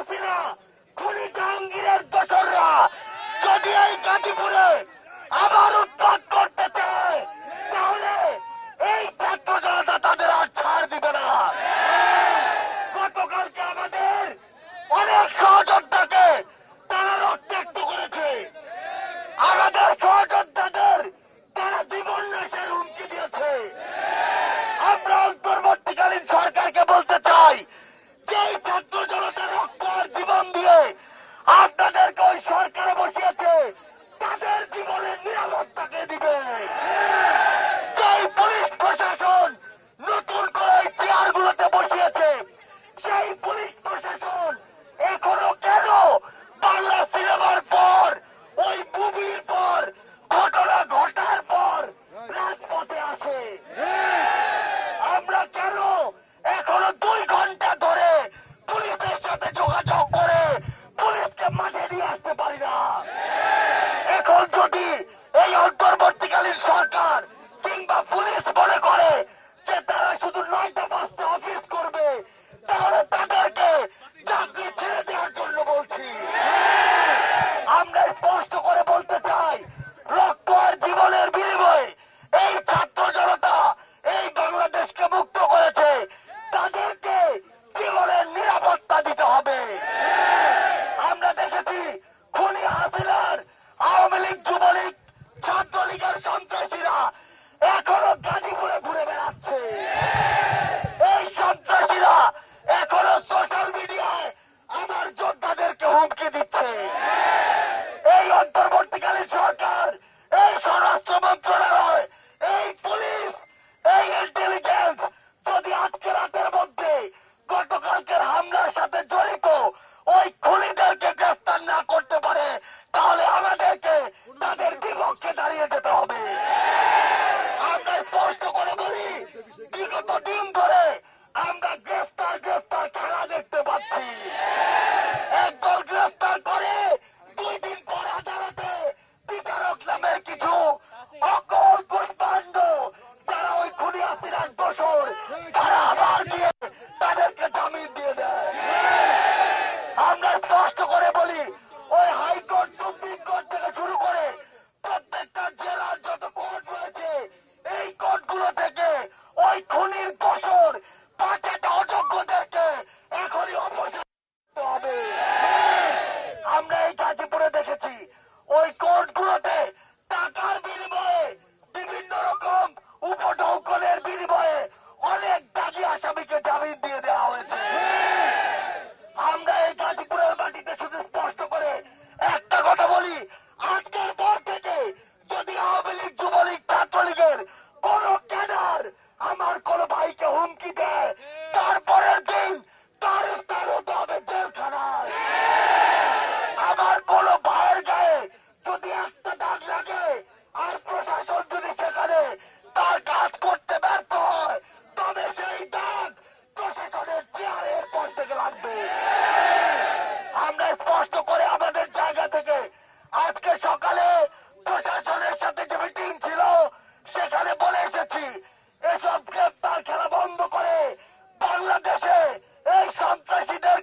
হাসিনা, খুনি জাহাঙ্গীরের দোসররা যদি এই গাজীপুরে আবার উৎপাদ করতে চায়, তাহলে এই ছাত্র জনতা তাদের আর ছাড় দিবে না। গতকালকে আমাদের অনেক সহযোদ্ধাকে তারা রক্তাক্ত করেছে। আমাদের সহযোদ্ধাদের দিয়ে আপনাদেরকে ওই সরকার は。Impossible! তার কাজ করতে ব্যর্থ তবে সেই দাগ প্রশাসনের চেয়ারের পর থেকে লাগবে। আমরা স্পষ্ট করে আমাদের জায়গা থেকে আজকে সকালে প্রশাসন বাংলাদেশে এই সন্ত্রাসীদের